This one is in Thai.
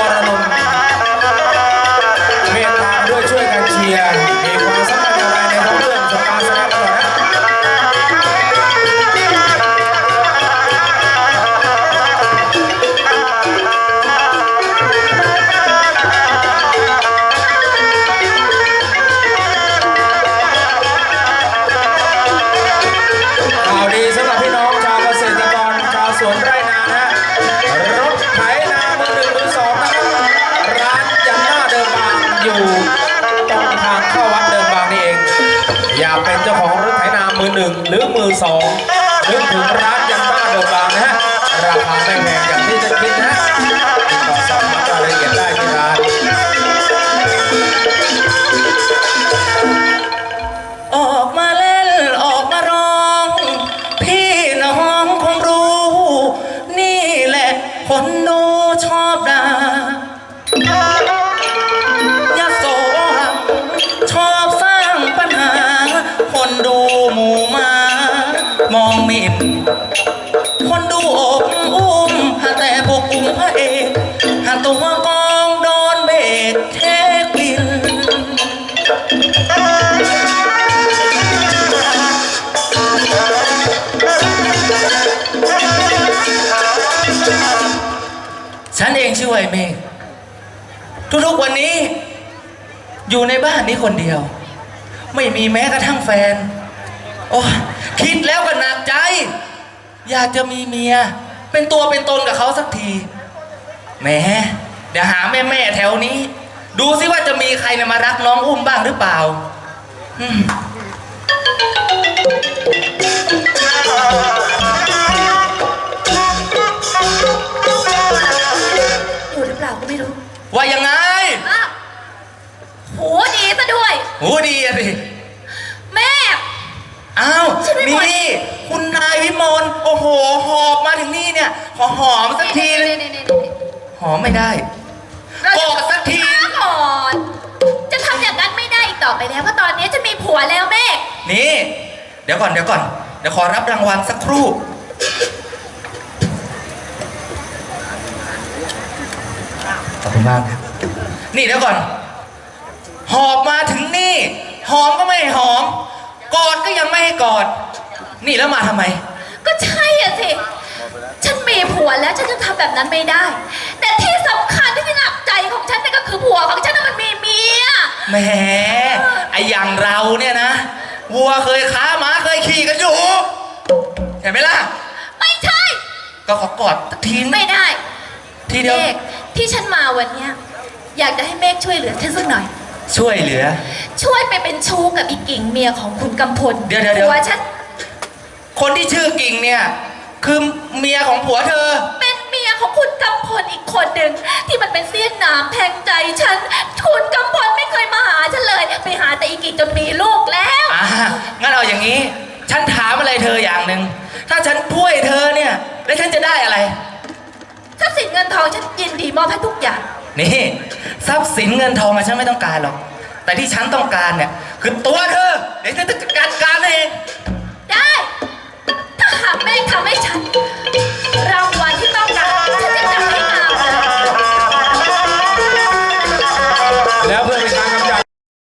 วร อยู่ตรงทางเข้าวัดเดินบางนี่เอง อย่าเป็นเจ้าของรถไถนามือหนึ่งหรือมือสองนึกถึงร้านยันหน้าเดินบางนะฮะราคาไม่แพงอย่างที่จะคิดนะติดต่อสอบถามรายละเอียดได้ที่ร้าน องมิ่นคนดูอกอุ้มหาแต่พวกกลุ่มพระเอกหาตัวกองโดนเบรกเทคบินฉันเองชื่อไอเมฆทุกๆวันนี้ อยู่ในบ้านนี้คนเดียว ไม่มีแม้กระทั่งแฟน โอ้ คิดแล้วก็น อยากจะมีเมีย เป็นตัวเป็นตนกับเขาสักทีแหมเดี๋ยวหาแม่แม่ๆแถวนี้ ดูซิว่าจะมีใครเนี่ยมารักน้องอุ้มบ้างหรือเปล่าอืมอยู่หรือเปล่าก็ไม่รู้ว่ายังไงอะหูดีซะด้วย หูดีอะสิแม่ อ้าวฉันไม่ไหว นี่ คุณนายวิมลโอ้โห หอบมาถึงนี่เนี่ย ขอหอมสักทีนึงนี่หอมไม่ได้ เรากจะอดสักที ช้าก่อน จะทำอย่างนั้นไม่ได้อีกต่อไปแล้วเพราะตอนนี้จะมีผัวแล้วแม่นี่ เดี๋ยวก่อนเดี๋ยวก่อน เดี๋ยวขอรับรางวัลสักครู่ ขอบคุณมากครับนี่เดี๋ยวก่อน หอบมาถึงนี่ หอมก็ไม่ให้หอม กอดก็ยังไม่ให้กอด นี่แล้วมาทำไม ก็ใช่อะสิ ฉันมีผัวแล้วฉันจะทำแบบนั้นไม่ได้ แต่ที่สำคัญที่หนักใจของฉันเนี่ยก็คือผัวของฉันน่ะมันมีเมีย แหมไออย่างเราเนี่ยนะ วัวเคยค้าม้าเคยขี่กันอยู่เห็นไหมล่ะ ไม่ใช่ ก็ขอกอดสักทีนึงไม่ได้ ทีเดียว เมฆที่ฉันมาวันเนี้ยอยากจะให้เมฆช่วยเหลือฉันสักหน่อย ช่วยเหลือ ช่วยไปเป็นชู้กับอีกิ่งเมียของคุณกำพลเดี๋ยวเดี๋ยวเดี๋ยว ผัวฉันคนที่ชื่อกิ่งเนี่ย คือเมียของผัวเธอ เป็นเมียของคุณกำพลอีกคนหนึ่งที่มันเป็นเสี้ยนหนามแทงใจฉันคุณกำพลไม่เคยมาหาฉันเลย ไปหาแต่อีกิ่งจนมีลูกแล้วอ่างั้นเอาอย่างนี้ ฉันถามอะไรเธออย่างหนึ่ง ถ้าฉันช่วยเธอเนี่ย แล้วฉันจะได้อะไรถ้าสินเงินทองฉันยินดีมอบให้ทุกอย่าง นี่ทรัพย์สินเงินทองอะฉันไม่ต้องการหรอก แต่ที่ฉันต้องการเนี่ย คือตัวเธอเดี๋ยว